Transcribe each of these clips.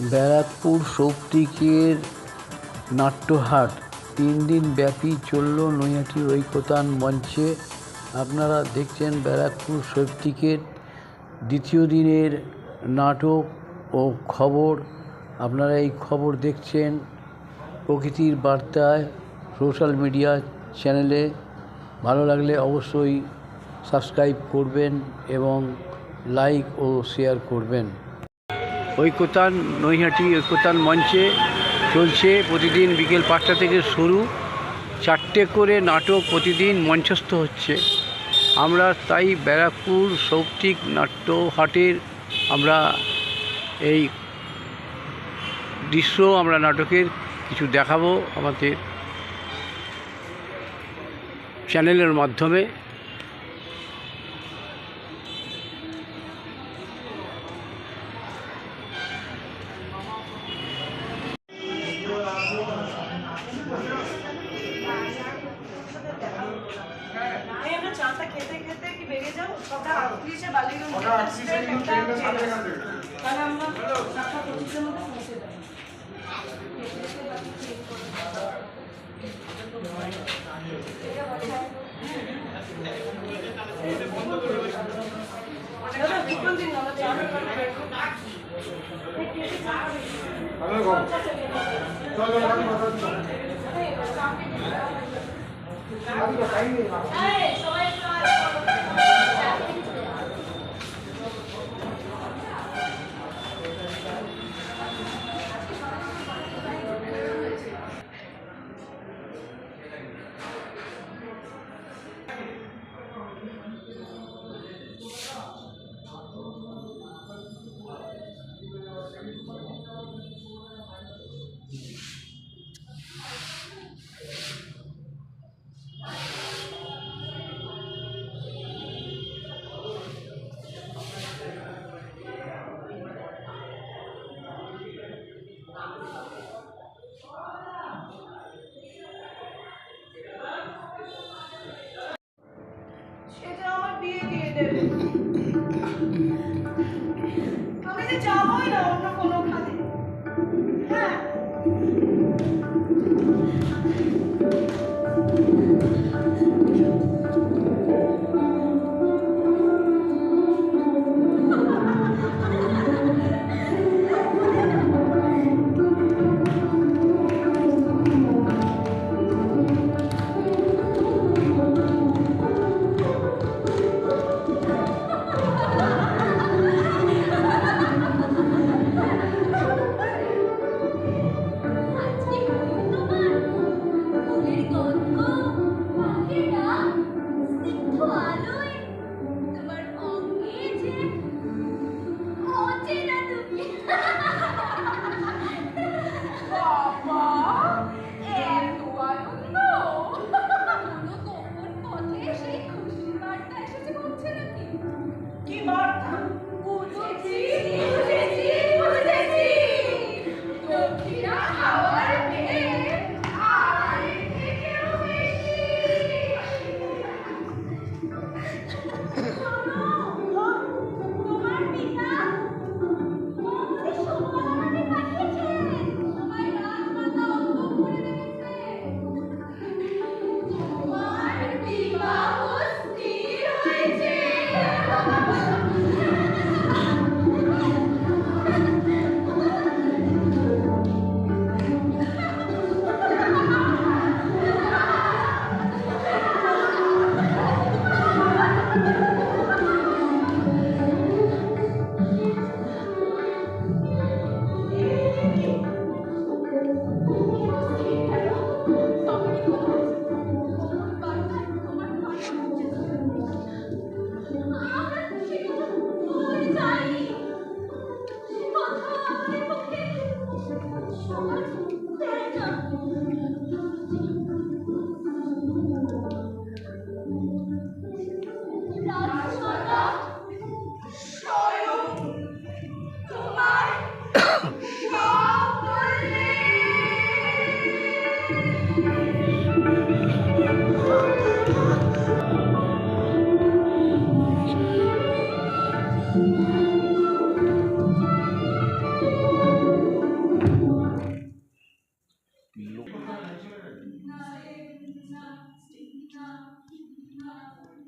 ব্যারাকপুর সৌপ্তিকের নাট্যহাট। তিন দিন ব্যাপী চলল নৈহাটি ঐকতান মঞ্চে। আপনারা দেখছেন ব্যারাকপুর সৌপ্তিকের দ্বিতীয় দিনের নাটক ও খবর। আপনারা এই খবর দেখছেন প্রকৃতির বার্তায় সোশ্যাল মিডিয়া চ্যানেলে। ভালো লাগলে অবশ্যই সাবস্ক্রাইব করবেন এবং লাইক ও শেয়ার করবেন। ঐকতান নৈহাটি ঐকতান মঞ্চে চলছে প্রতিদিন বিকেল পাঁচটা থেকে শুরু। চারটে করে নাটক প্রতিদিন মঞ্চস্থ হচ্ছে। আমরা তাই ব্যারাকপুর সৌপ্তিক নাট্য হাটের আমরা এই দৃশ্য আমরা নাটকের কিছু দেখাবো আমাদের চ্যানেলের মাধ্যমে।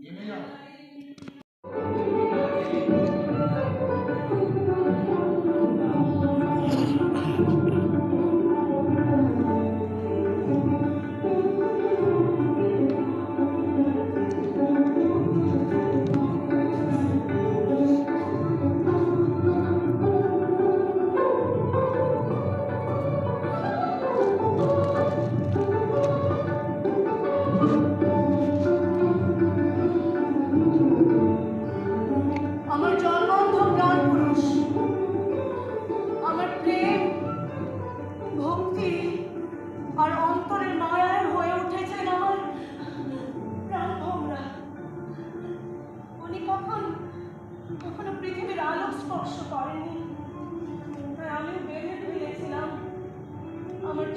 Amen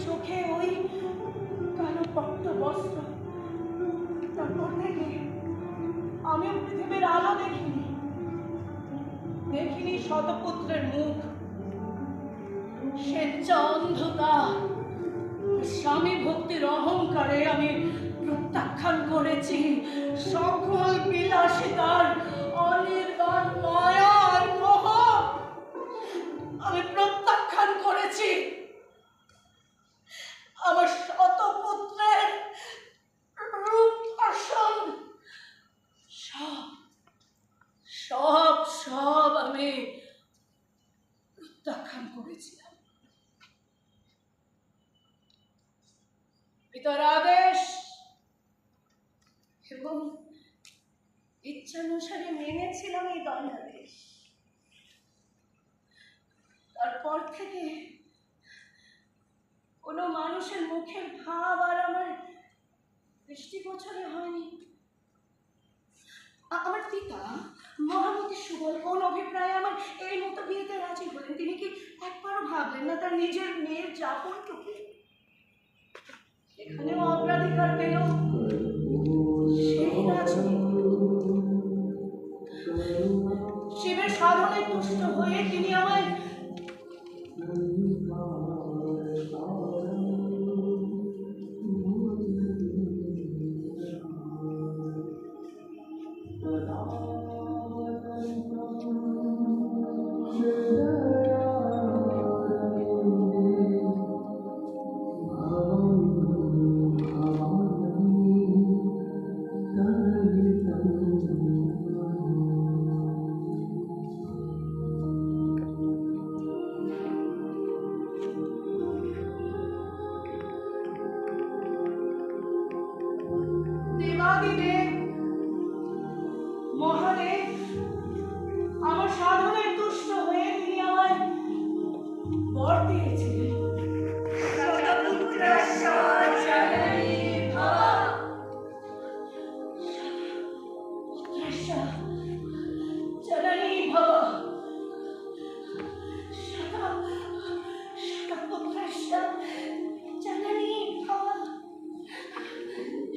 চোখে ওই কালো বস্ত্র। তারপর থেকে আমিও পৃথিবীর আলো দেখিনি। দেখিনি শতপুত্রের মুখ। অন্ধতা স্বামী ভক্তির অহংকারে আমি প্রত্যাখ্যান করেছি। সকল বিলাসিতার অনির্বাণ মায়া। পিতার আদেশ এবং ইচ্ছানুসারে মেনেছিলাম এই দণ্ডাদেশ তারপর থেকে কোনো মানুষের মুখের ভাব আর আমার দৃষ্টিগোচরে হয়নি। আমার পিতা মহামতি সুবল, কোন অভিপ্রায়ে আমার এই মতো বিয়েতে রাজি হলেন? তিনি কি একবারও ভাবলেন না তার নিজের মেয়ের যাপনটুকু এখানেও অগ্রাধিকার পেল। সেই শিবের সাধনে তুষ্ট হয়ে তিনি আমায়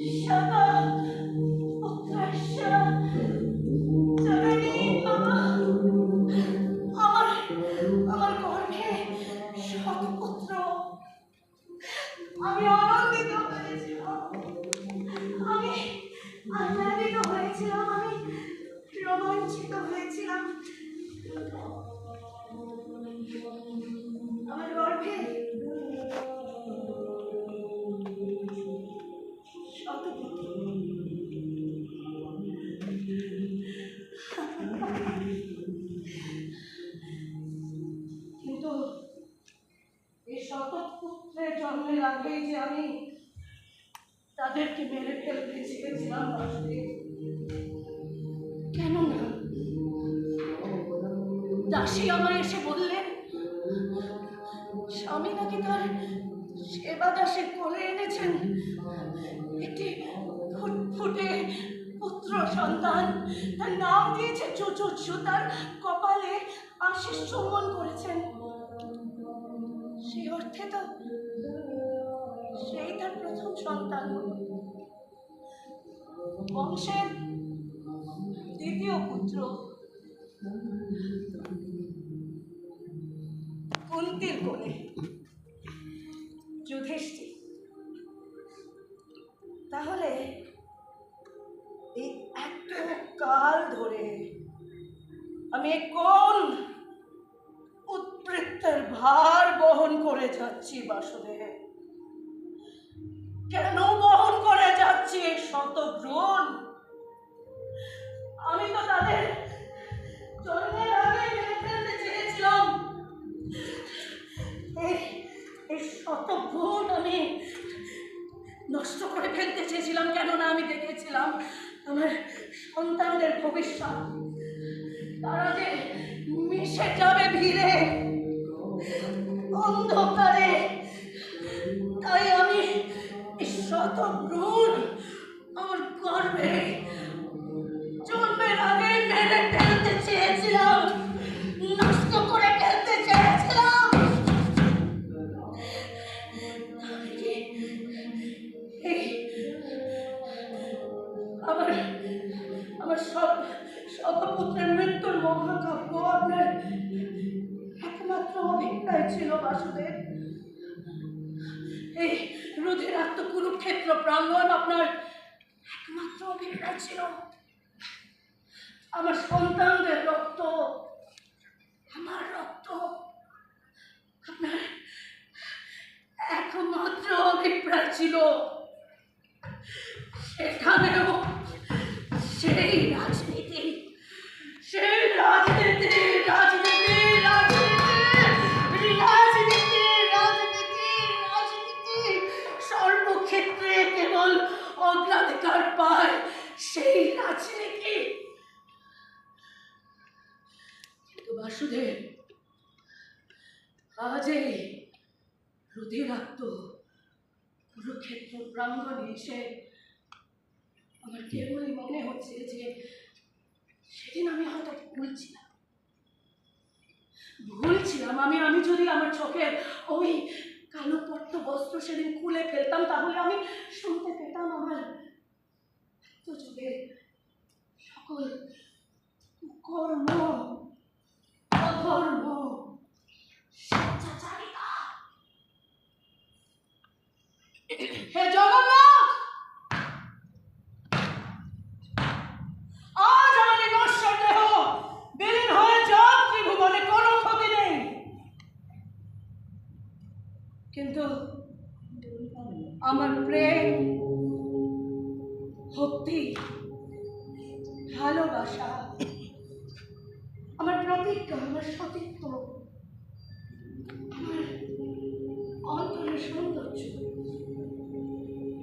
শত পুত্রস্য দাসী আমায় এসে বললেন, স্বামী নাকি তার সেবা দাসে কোলে এনেছেন? একটি ফুটফুটে পুত্র সন্তান, তার নাম দিয়েছে চুচুচ্ছু তার কপালে আশিস চুম্বন করেছেন। সেই অর্থে তো সেই তার প্রথম সন্তান। বংশের দ্বিতীয় পুত্র। কুন্তির কোলে। যুধিষ্ঠির। তাহলে এই এত কাল ধরে আমি কোন উৎবৃত্তের ভার বহন করে যাচ্ছি বাসুদেব? কেন বহন করে যাচ্ছি শত ভ্রূণ আমি তো তাদের ভ্রূণ আমি নষ্ট করে ফেলতে চেয়েছিলাম, কেননা আমি দেখেছিলাম আমার সন্তানদের ভবিষ্যৎ। তারা যে মিশে যাবে ভিড়ে, অন্ধকারে, তাই আমি শত ভ্রূণ আমার গর্বে জন্মের আগে মেরে আমার আমার সব সভাপুত্রের মৃত্যুর মহাকাব্য আপনার একমাত্র অভিজ্ঞায় ছিল বাসুদেব। এই রুধিরাত্ম কুরুক্ষেত্র প্রাঙ্গণ আপনার একমাত্র অভিজ্ঞায় ছিল। আমার সন্তানদের রক্ত, আমার রক্ত, আপনার একমাত্র অভিপ্রায় ছিল সেখানেও সেই রাজনীতি সেই রাজনীতি রাজনীতি রাজনীতি রাজনীতি রাজনীতি সর্বক্ষেত্রে কেবল অগ্রাধিকার পায় সেই রাজনীতি। কিন্তু বাসুদেব আজ কুরুক্ষেত্র প্রাঙ্গণে এসে আমার কেবলই মনে হচ্ছে যে সেদিন আমি হয়তো ভুলছিলাম? ভুলছিলাম আমি আমি যদি আমার চোখের ওই কালো পট্ট বস্ত্র সেদিন খুলে ফেলতাম, তাহলে আমি শুনতে পেতাম আমার যুগের সকল কর্ম অধর্ম হে জগন্নাথ আজ আমার এই নশ্বর দেহ বিলীন হয়ে যাক ত্রিভুবনে কোনো ক্ষতি নেই কিন্তু আমার প্রেম, ভক্তি, ভালোবাসা, আমার প্রতিজ্ঞা, আমার সতীত্ব অন্তরের সৌন্দর্য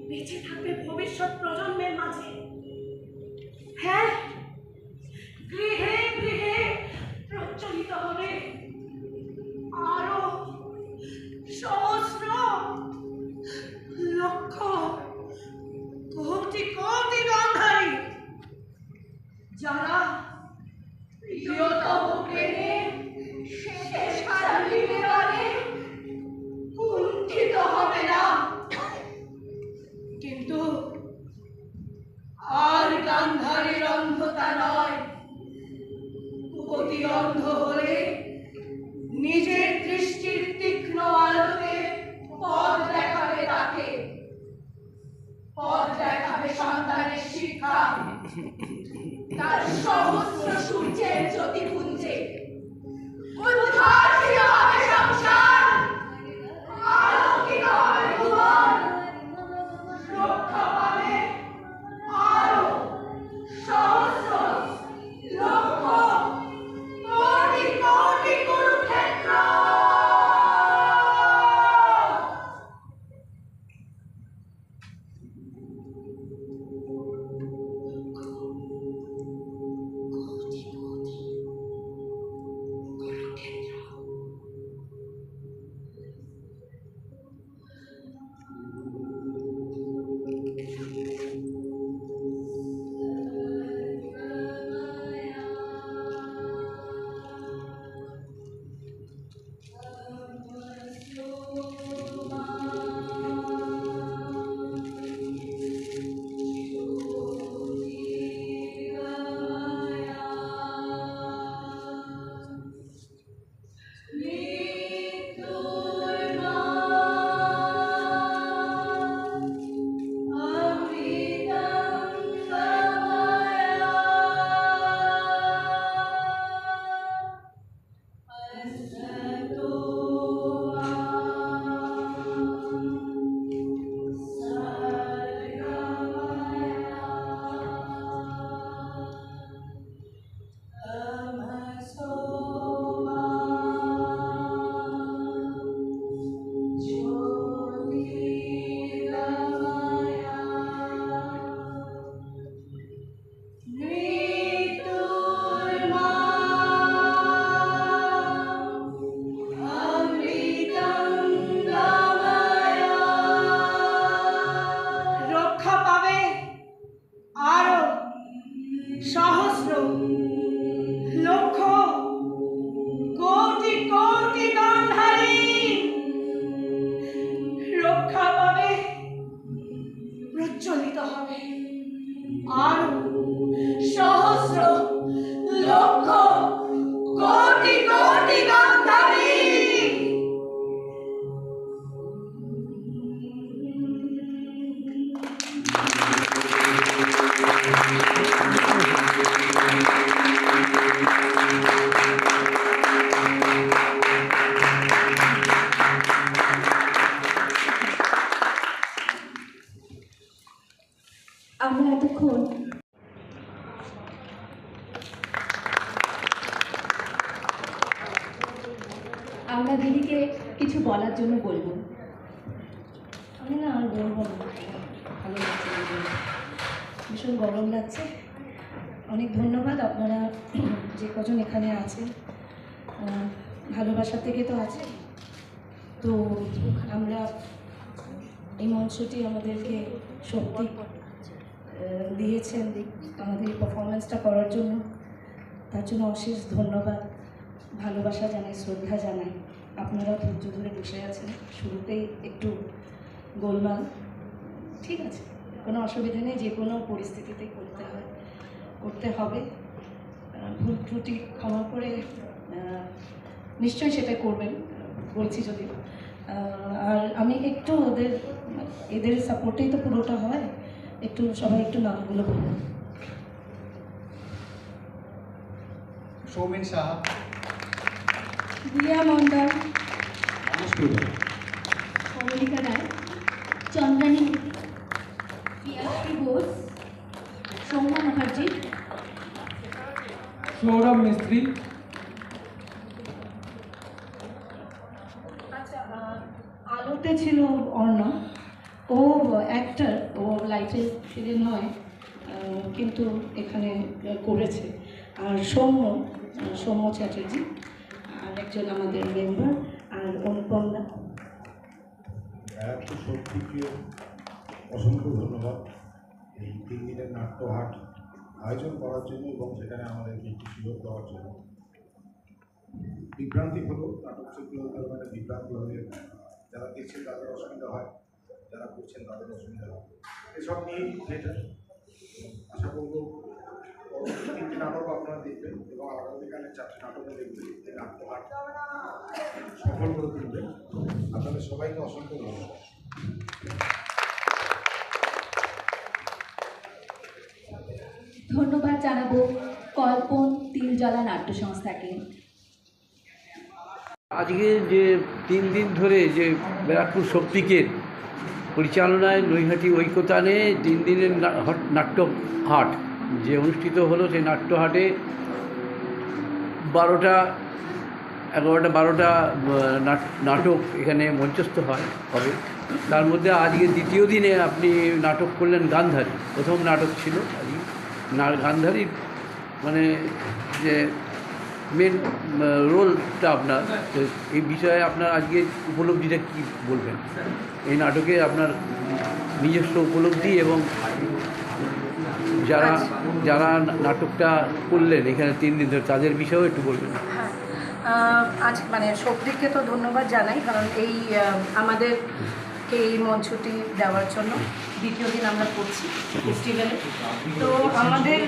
বেঁচে থাকবে ভবিষ্যৎ প্রজন্মের মাঝে। হ্যাঁ মঞ্চটি আমাদেরকে সত্যি দিয়েছেন আমাদের পারফরমেন্সটা করার জন্য। তার জন্য অশেষ ধন্যবাদ, ভালোবাসা জানাই, শ্রদ্ধা জানাই। আপনারা ধৈর্য ধরে বসে আছেন, শুরুতেই একটু গোলমাল। ঠিক আছে, কোনো অসুবিধা নেই, যে কোনো পরিস্থিতিতেই করতে হয়, করতে হবে। ভুল ত্রুটি ক্ষমা করে নিশ্চয়ই সেটা করবেন, বলছি যদি। আর আমি একটু ওদের এদের সাপোর্টেই তো পুরোটা হয়। একটু সবাই একটু নামগুলো বলুন। সৌমেন সাহা। দিয়া মন্ডল কমলিকা রায়। চন্দ্রানী। পিয়াশ্রী ঘোষ সৌম্য মুখার্জি। সৌরভ মিস্ত্রি। আচ্ছা আলোতে ছিল অর্ণব। ও অ্যাক্টার ও লাইটে ফিরে নয় কিন্তু এখানে করেছে। আর সৌম্য সৌম্য চ্যাটার্জি, আর একজন আমাদের মেম্বার আর অনুপম দা এত সত্যিকে অসংখ্য ধন্যবাদ। এই তিন দিনের নাট্যহাট আয়োজন করার জন্য এবং সেখানে আমাদেরকে একটি সুযোগ দেওয়ার জন্য। বিভ্রান্তি হলো, নাটক শিল্পীদের মানে বিভ্রান্তি হলে যারা দেখছেন তাদের অসুবিধা হয়। যারা করছেন তাদের অসুবিধা হয় এসব নিয়েই থিয়েটার আশা করব তিনটি নাটক আপনারা দেখবেন এবং আগামীকালের চারটি নাটকও দেখবেন এই নাট্যহাট সফল করে তুলবেন। আপনাদের সবাইকে অসংখ্য ধন্যবাদ। ধন্যবাদ জানাব কল্পন তিলজলা নাট্য সংস্থাকে। আজকে যে তিন দিন ধরে যে ব্যারাকপুর শক্তিকের পরিচালনায় নৈহাটি ঐকতানে দিন দিনের না- হট- নাট্য হাট যে অনুষ্ঠিত হলো সেই নাট্য হাটে বারোটা, এগারোটা, বারোটা নাট- নাটক এখানে মঞ্চস্থ হয়, হবে। তার মধ্যে আজকে দ্বিতীয় দিনে আপনি নাটক করলেন গান্ধারী। প্রথম নাটক ছিল আজকে। না গান্ধারীর মানে যে মেন রোলটা আপনার এই বিষয়ে আপনার আজকে উপলব্ধিটা কী বলবেন? এই নাটকে আপনার নিজস্ব উপলব্ধি এবং যারা যারা নাটকটা করলেন এখানে তিন দিন ধরে তাদের বিষয়েও একটু বলবেন। হ্যাঁ আজ মানে শক্তিকে তো ধন্যবাদ জানাই কারণ এই আহ, আমাদেরকে এই মঞ্চটি দেওয়ার জন্য দ্বিতীয় দিন আমরা করছি ফেস্টিভ্যালে তো আমাদের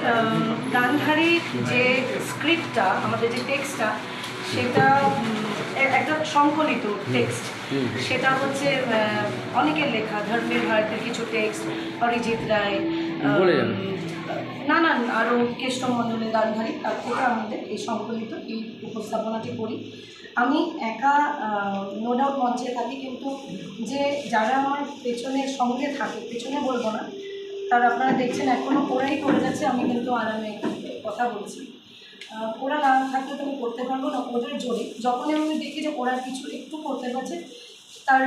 গান্ধারীর যে স্ক্রিপ্টটা আমাদের যে টেক্সটটা সেটা একটা সংকলিত টেক্সট সেটা হচ্ছে অনেকের লেখা ধর্মের ভারতের কিছু টেক্সট অরিজিৎ রায় আহ, বলে যান। না না আরও কেষ্ট মণ্ডলের গান্ধারী তার থেকে আমাদের এই সংকলিত এই উপস্থাপনাটি করি। আমি একা নো ডাউট মঞ্চে থাকি, কিন্তু যে যারা আমার পেছনের সঙ্গে থাকে, পেছনে বলব না, তারা আপনারা দেখছেন এখনও ওরাই করে যাচ্ছে, আমি কিন্তু আরামে কথা বলছি। ওরা না থাকলে তো আমি করতে পারব না, ওদের জোরে। যখনই আমি দেখি যে ওরা কিছু একটু করতে পারছে, তার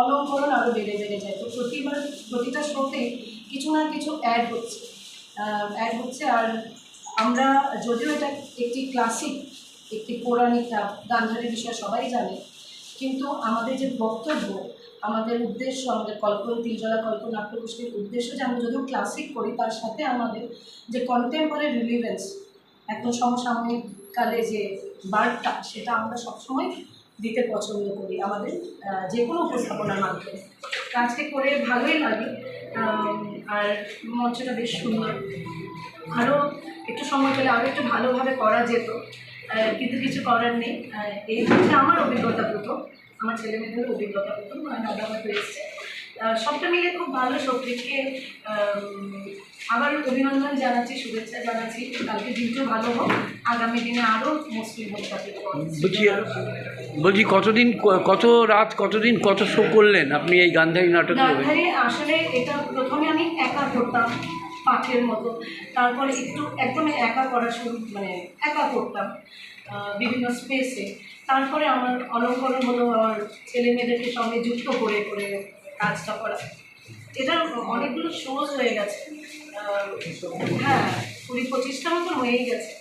অলঙ্করণ আরও বেড়ে বেড়ে যায়। তো প্রতিবার, প্রতিটা শোতে কিছু না কিছু অ্যাড হচ্ছে। অ্যাড হচ্ছে, আর আমরা যদিও এটা একটি ক্লাসিক একটি পৌরাণিক কাব্য, গান্ধারী বিষয় সবাই জানে। কিন্তু আমাদের যে বক্তব্য আমাদের উদ্দেশ্য আমাদের কল্পন তিলজলা কল্পন নাট্যগোষ্ঠীর উদ্দেশ্য যে আমরা যদিও ক্লাসিক করি তার সাথে আমাদের যে কন্টেম্পোরারি রিলিভেন্স এখন সমসাময়িক কালে যে বার্তা সেটা আমরা সবসময় দিতে পছন্দ করি আমাদের যে কোনো উপস্থাপনার মাধ্যমে। কাজকে করে ভালোই লাগে আর মঞ্চটা বেশ সুন্দর। আরও একটু সময় পেলে আরও একটু ভালোভাবে করা যেত। কিন্তু কিছু করার নেই। এই হচ্ছে আমার অভিজ্ঞতা প্রথম। আমার ছেলে মেয়েদের অভিজ্ঞতা প্রথম নয়নাদাবাদ হয়েছে আহ, সবটা মিলে খুব ভালো শক্তিকে আবার অভিনন্দন জানাচ্ছি শুভেচ্ছা জানাচ্ছি। কালকে দিনটা ভালো হোক। আগামী দিনে আরও মুসলিম হোক তাদের বলছি বলছি কতদিন কত রাত কতদিন কত শো করলেন আপনি এই গান্ধারী নাটকে? গান্ধারী আসলে এটা প্রথমে আমি একা করতাম। পাঠের মতো। তারপরে একটু একদমই একা করা শুরু মানে একা করতাম বিভিন্ন স্পেসে তারপরে আমার অলঙ্করণ হলো আমার ছেলে মেয়েদেরকে সঙ্গে যুক্ত করে করে কাজটা করা। এটা অনেকগুলো শোজ হয়ে গেছে। হ্যাঁ কুড়ি পঁচিশটা মতো হয়েই গেছে।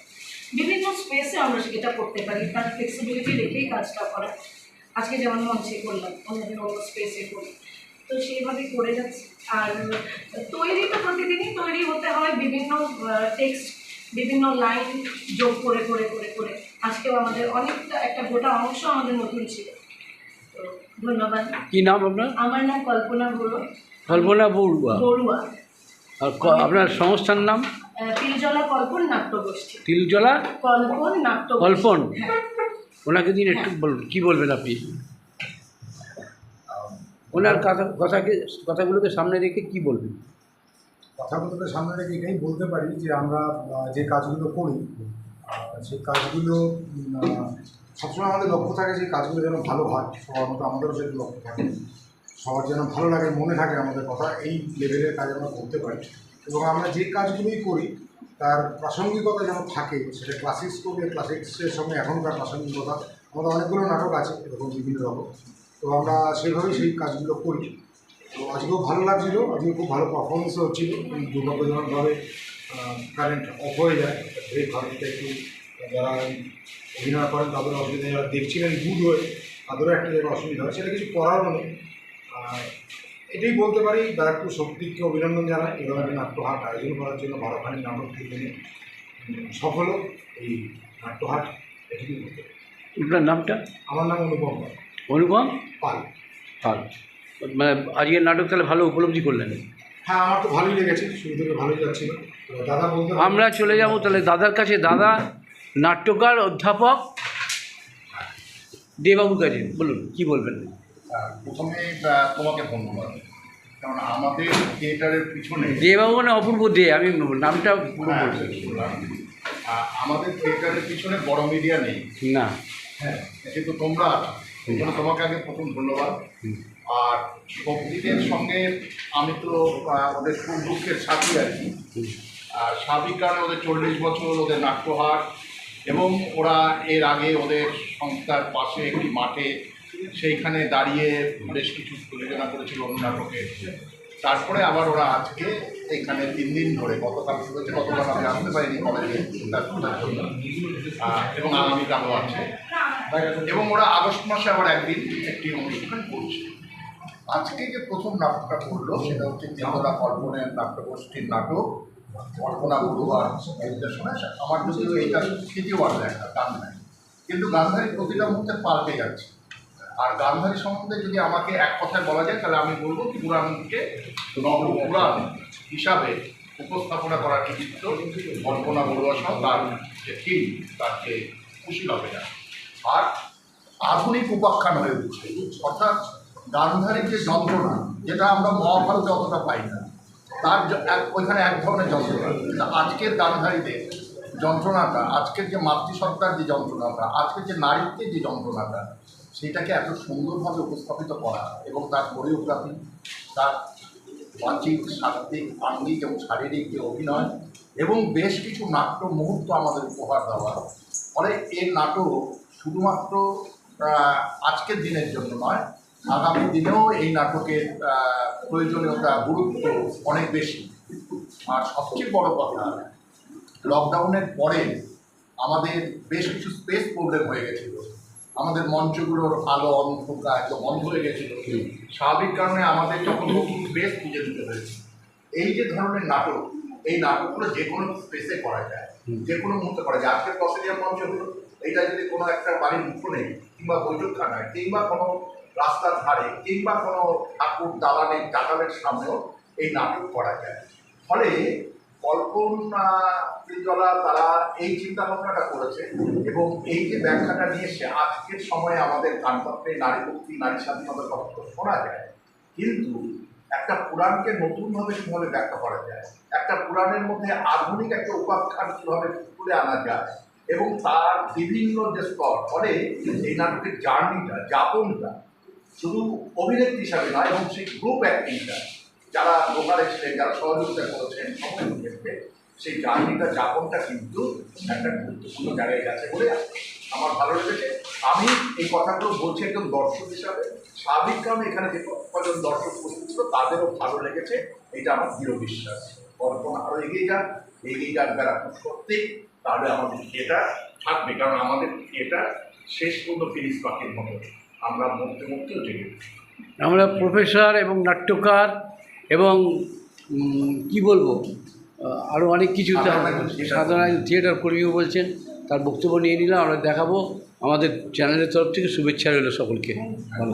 বিভিন্ন স্পেসে আমরা সেটা করতে পারি, তার ফ্লেক্সিবিলিটি রেখেই কাজটা করা। আজকে যেমন মঞ্চে করলাম অন্যদিন অন্য স্পেসে করি তো সেইভাবে করে যাচ্ছি। আর তৈরি তো প্রতিদিনই তৈরি হতে হয় বিভিন্ন টেক্সট বিভিন্ন লাইন যোগ করে করে করে করে। আজকেও আমাদের অনেকটা একটা গোটা অংশ আমাদের নতুন ছিল। তো ধন্যবাদ। কি নাম আপনার? আমার নাম কল্পনা বড়ো কল্পনা বড়ুয়া। বড়ুয়া। আর আপনার সংস্থার নাম? তিলজলা কল্পন নাট্যগোষ্ঠী। তিলজলা? কল্পন নাট্য কল্পন? হ্যাঁ। ওনাকে দিন একটু বলুন কী বলবেন আপনি? ওনার কথা, কথাকে, কথাগুলোকে সামনে রেখে কি বলবেন? কথা বলতে সামনে রেখে এটাই বলতে পারি যে আমরা যে কাজগুলো করি সেই কাজগুলো সবসময় আমাদের লক্ষ্য থাকে যে কাজগুলো যেন ভালো হয়। সবার মতো আমাদেরও সেটা লক্ষ্য থাকে। সবার যেন ভালো লাগে, মনে থাকে আমাদের কথা, এই লেভেলের কাজ আমরা করতে পারি। এবং আমরা যে কাজগুলোই করি, তার প্রাসঙ্গিকতা যেন থাকে, সেটা ক্লাসিক্স করলে ক্লাসিক্সের সঙ্গে এখনকার প্রাসঙ্গিকতা, আমাদের অনেকগুলো নাটক আছে, এরকম বিভিন্ন রকম। তো আমরা সেইভাবেই সেই কাজগুলো করি। তো আজকেও ভালো লাগছিল আজকে খুব ভালো পারফরমেন্সও হচ্ছিল। দুর্ভাগ্যজনকভাবে কারেন্ট অফ হয়ে যায়। ব্রেক ভাবিটা একটু যারা অভিনয় করেন তাদের অসুবিধা যারা দেখছিলেন গুড হয়ে তাদেরও একটা জায়গায় অসুবিধা হয়। সেটা কিছু করারও নেই। আর এটাই বলতে পারি ব্যারাকপুর শক্তিকে অভিনন্দন জানাই। এরকম একটা নাট্যহাট আয়োজন করার জন্য বারোখানি নাটক থেকে সফল এই নাট্যহাট এটুকুই বলতে পারি। আপনার নামটা? আমার নাম অনুপম। অনুপম? পাল। পাল। মানে আজকের নাটক তাহলে ভালো উপলব্ধি করলেন? হ্যাঁ আমার তো ভালোই লেগেছে শুরু থেকে ভালোই যাচ্ছিল। দাদা বলতে আমরা চলে যাব তাহলে দাদার কাছে। দাদা নাট্যকার অধ্যাপক দেবাবুর কাছে। বলুন কি বলবেন? প্রথমে তোমাকে ধন্যবাদ। কারণ আমাদের থিয়েটারের পিছনে দেবাবু মানে অপূর্ব দে আমি নামটা পুরো হ্যাঁ, আমাদের থিয়েটারের পিছনে বড় মিডিয়া নেই। না। হ্যাঁ কিন্তু তোমরা আছো। এই জন্য তোমাকে আগে প্রথম ধন্যবাদ। আর সবজিদের সঙ্গে আমি তো ওদের খুব দুঃখের সাথী আর কি। আর সাবিক কারণে ওদের চল্লিশ বছর ওদের নাট্যহার এবং ওরা এর আগে ওদের সংস্থার পাশে একটি মাঠে সেইখানে দাঁড়িয়ে বেশ কিছু প্রযোজনা করেছিল অন্য নাটকে। তারপরে আবার ওরা আজকে এখানে তিন দিন ধরে, গতকাল শুরু হয়েছে, গতকাল আমি আসতে পারিনি কলেজে এবং আগামীকালও আছে। এবং ওরা আগস্ট মাসে আবার একদিন একটি অনুষ্ঠান করছে। আজকে যে প্রথম নাটকটা করল, সেটা হচ্ছে তিনতলা কল্পনের নাট্যগোষ্ঠীর নাটক, কল্পনা বড়ুয়ার নির্দেশনা আমার যদিও এটা তৃতীয়বার দেখা গান নাই। কিন্তু গান্ধারী প্রতিটা মুহূর্তে পাল্টে যাচ্ছে। আর গান্ধারী সম্বন্ধে যদি আমাকে এক কথায় বলা যায়, তাহলে আমি বলব পুরাণকে নবপুরাণ হিসাবে উপস্থাপনা করার কৃতিত্ব কল্পনা বড়ুয়া সহ তার যে টিম তার যে খুশি হবে না আর আধুনিক উপাখ্যান হয়ে উঠছে অর্থাৎ গান্ধারীর যে যন্ত্রণা, যেটা আমরা মহাভারতে অতটা পাই না, তার ওইখানে এক ধরনের যন্ত্রণা। কিন্তু আজকের গান্ধারীদের যন্ত্রণাটা, আজকের যে মাতৃসত্তার যে যন্ত্রণাটা, আজকের যে নারীত্বের যে যন্ত্রণাটা সেটাকে এত সুন্দরভাবে উপস্থাপিত করা এবং তার কোরিওগ্রাফি, তার বাচিক শারীরিক আঙ্গিক এবং শারীরিক যে অভিনয় এবং বেশ কিছু নাট্য মুহূর্ত আমাদের উপহার দেওয়া ফলে এর নাটক শুধুমাত্র আজকের দিনের জন্য নয়, আগামী দিনেও এই নাটকের প্রয়োজনীয়তা, গুরুত্ব অনেক বেশি। আর সবচেয়ে বড় কথা লকডাউনের পরে আমাদের বেশ কিছু স্পেস প্রবলেম হয়ে গেছিল। আমাদের মঞ্চগুলোর আলো অন্ধকার একদম বন্ধ হয়ে গেছিল। স্বাভাবিক কারণে আমাদের যখন নতুন স্পেস খুঁজে দিতে হয়েছে এই যে ধরনের নাটক এই নাটকগুলো যে কোনো স্পেসে করা যায় যে কোনো মুহূর্তে করা যায়। আজকের প্রসিডিয়ার মঞ্চ হলো এটা যদি কোনো একটা বাড়ির উঠোনে কিংবা বৈঠকখানায় কিংবা কোনো রাস্তার ধারে কিংবা কোনো ঠাকুর দালানে চাটালের সামনেও এই নাটক করা যায়। ফলে কল্পনা জলা তারা এই চিন্তা ভাবনাটা করেছে এবং এই যে ব্যাখ্যাটা নিয়ে এসে আজকের সময়ে আমাদের গানপত্রে নারী মুক্তি, নারী স্বাধীনতার কথা শোনা যায়, কিন্তু একটা পুরাণকে নতুনভাবে কীভাবে ব্যাখ্যা করা যায়? একটা পুরাণের মধ্যে আধুনিক একটা উপাখ্যান কীভাবে তুলে আনা যায়? এবং তার বিভিন্ন যে স্তর, ফলে এই নাটকের জার্নিটা, যাপনটা শুধু অভিনেত্রী হিসাবে নয়, এবং সেই গ্রুপ অ্যাক্টিংটা যারা দোকানে ছিলেন, যারা সহযোগিতা করেছেন সময় ক্ষেত্রে সেই জার্নিটা, যাপনটা কিন্তু একটা গুরুত্বপূর্ণ জায়গায় গেছে বলে আমার ভালো লেগেছে। আমি এই কথাগুলো বলছি একজন দর্শক হিসাবে। সাবিক কারণে এখানে যে কজন দর্শক উপস্থিত তাদেরও ভালো লেগেছে। এটা আমার দৃঢ় বিশ্বাস। কল্পনা আরও এগিয়ে যাক এগিয়ে যাক বেড়াপুর সত্যি, তাহলে আমাদের এটা থাকবে। কারণ আমাদের এটা শেষ পর্যন্ত ফিনিশ পাখির মতো। আমরা মরতে মরতেও জেগে আমরা প্রফেসর এবং নাট্যকার এবং কি বলব? আরও অনেক কিছু সাধারণ থিয়েটার কর্মীও বলছেন তার বক্তব্য নিয়ে নিলাম আমরা দেখাবো। আমাদের চ্যানেলের তরফ থেকে শুভেচ্ছা রইল সকলকে। ভালো